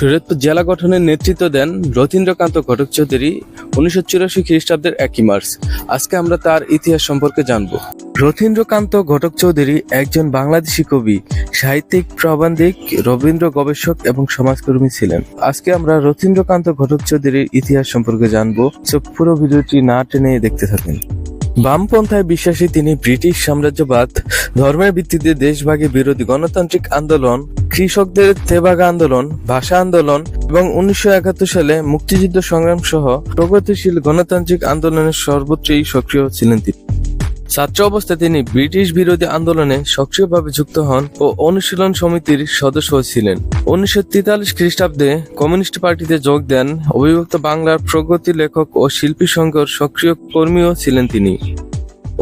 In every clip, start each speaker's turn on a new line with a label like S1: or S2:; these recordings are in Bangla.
S1: শরীয়তপুর জেলা গঠনের নেতৃত্ব দেন রথীন্দ্রকান্ত ঘটক চৌধুরী উনিশশো চুরাশি খ্রিস্টাব্দের একই মার্চ। আজকে আমরা তার ইতিহাস সম্পর্কে জানব। রথীন্দ্রকান্ত ঘটক চৌধুরী একজন বাংলাদেশি কবি, সাহিত্যিক, প্রবন্ধিক, রবীন্দ্র গবেষক এবং সমাজকর্মী ছিলেন। আজকে আমরা রথীন্দ্রকান্ত ঘটক চৌধুরীর ইতিহাস সম্পর্কে জানব। পুরো ভিডিওটি না টেনে দেখতে থাকুন। বামপন্থায় বিশ্বাসী তিনি ব্রিটিশ সাম্রাজ্যবাদ, ধর্মের ভিত্তিতে দেশভাগে বিরোধী গণতান্ত্রিক আন্দোলন, কৃষকদের তেবাগা আন্দোলন, ভাষা আন্দোলন এবং উনিশশো একাত্তর সালে মুক্তিযুদ্ধ সংগ্রাম সহ প্রগতিশীল গণতান্ত্রিক আন্দোলনের সর্বোচ্চই সক্রিয় ছিলেন তিনি। ছাত্র অবস্থায় তিনি ব্রিটিশ বিরোধী আন্দোলনে সক্রিয়ভাবে যুক্ত হন ও অনুশীলন সমিতির সদস্য ছিলেন। উনিশশো তেতাল্লিশ খ্রিস্টাব্দে কমিউনিস্ট পার্টিতে যোগ দেন অবিভক্ত বাংলার প্রগতি লেখক ও শিল্পী সংঘের সক্রিয় কর্মীও ছিলেন তিনি।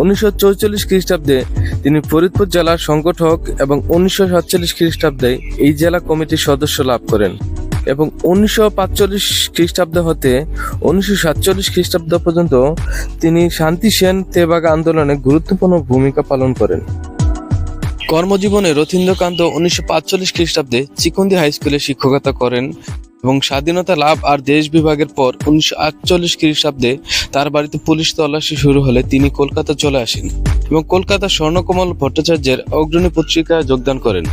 S1: উনিশশো চৌচল্লিশ খ্রিস্টাব্দে তিনি ফরিদপুর জেলার সংগঠক এবং উনিশশো সাতচল্লিশ খ্রিস্টাব্দে এই জেলা কমিটির সদস্য লাভ করেন। এবং উনিশশো পাঁচচল্লিশ খ্রিস্টাব্দ হতে উনিশশো সাতচল্লিশ খ্রিস্টাব্দ পর্যন্ত তিনি শান্তি সেন তেবাগ আন্দোলনে গুরুত্বপূর্ণ ভূমিকা পালন করেন। কর্মজীবনে রথীন্দ্রকান্ত উনিশশো পাঁচচল্লিশ খ্রিস্টাব্দে চিকুন্দি হাই স্কুলে শিক্ষকতা করেন এবং স্বাধীনতা লাভ আর দেশ বিভাগের পর উনিশশো আটচল্লিশ খ্রিস্টাব্দে তার বাড়িতে পুলিশ তল্লাশি শুরু হলে তিনি কলকাতা চলে আসেন এবং কলকাতা স্বর্ণকমল ভট্টাচার্যের অগ্রণী পত্রিকায় যোগদান করেন।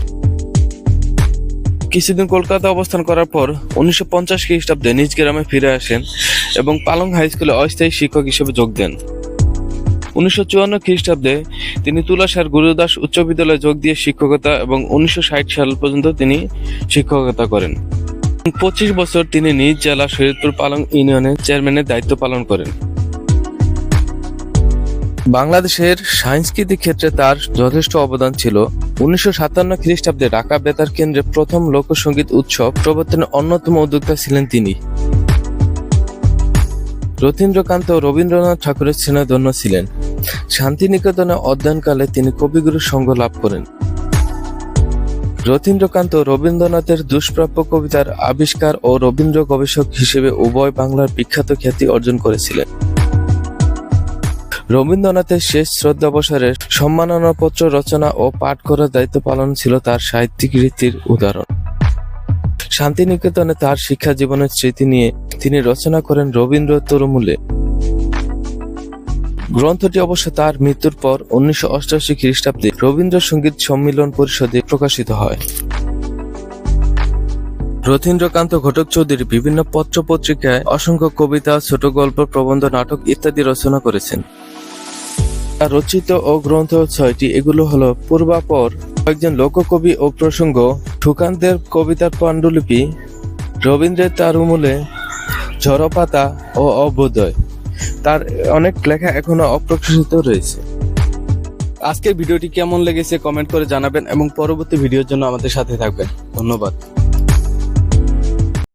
S1: কিছুদিন কলকাতা অবস্থান করার পর উনিশশো পঞ্চাশ খ্রিস্টাব্দে নিজ গ্রামে ফিরে আসেন এবং পালং হাই স্কুলে অস্থায়ী শিক্ষক হিসেবে যোগ দেন। উনিশশো চুয়ান্ন খ্রিস্টাব্দে তিনি তুলাসার গুরুদাস উচ্চ বিদ্যালয়ে যোগ দিয়ে শিক্ষকতা এবং উনিশশো ষাট সাল পর্যন্ত তিনি শিক্ষকতা করেন। পঁচিশ বছর তিনি নিজ জেলা শরীয়তপুর পালং ইউনিয়নের চেয়ারম্যানের দায়িত্ব পালন করেন। বাংলাদেশের সাংস্কৃতিক ক্ষেত্রে তার যথেষ্ট অবদান ছিল। উনিশশো সাতান্ন খ্রিস্টাব্দে ঢাকা বেতার কেন্দ্রে প্রথম লোকসঙ্গীত উৎসব প্রবর্তনের অন্যতম উদ্যোক্তা ছিলেন তিনি। রথীন্দ্রকান্ত রবীন্দ্রনাথ ঠাকুরের স্নেহধন্য ছিলেন। শান্তিনিকেতনে অধ্যয়নকালে তিনি কবিগুরুর সঙ্গ লাভ করেন। রথীন্দ্রকান্ত রবীন্দ্রনাথের দুষ্প্রাপ্য কবিতার আবিষ্কার ও রবীন্দ্র গবেষক হিসেবে উভয় বাংলার বিখ্যাত খ্যাতি অর্জন করেছিলেন। রবীন্দ্রনাথের শেষ শ্রদ্ধাবসরে সম্মাননাপত্র রচনা ও পাঠ করার দায়িত্ব পালন ছিল তার সাহিত্যিক রীতির উদাহরণ। শান্তিনিকেতনে তার শিক্ষা জীবনের স্মৃতি নিয়ে তিনি রচনা করেন রবীন্দ্র তরুমূলে। গ্রন্থটি অবশ্য তার মৃত্যুর পর উনিশশো অষ্টাশি খ্রিস্টাব্দে রবীন্দ্রসঙ্গীত সম্মিলন পরিষদে প্রকাশিত হয়। রথীন্দ্রকান্ত ঘটক চৌধুরী বিভিন্ন পত্র পত্রিকায় অসংখ্য কবিতা ছোট গল্প প্রবন্ধ, নাটক ইত্যাদি রচনা করেছেন। তার রচিত ও গ্রন্থ ছয়টি। এগুলো হলো পূর্বাপর, কয়েকজন লোককবি ও প্রসঙ্গ সুকান্তের কবিতার পাণ্ডুলিপি, রবীন্দ্রের তারুমূলে, ঝড়পাতা ও অবোধয় তার অনেক লেখা এখনও অপ্রকাশিত রয়েছে। আজকের ভিডিওটি কেমন লেগেছে কমেন্ট করে জানাবেন এবং পরবর্তী ভিডিওর জন্য আমাদের সাথে থাকবেন। ধন্যবাদ।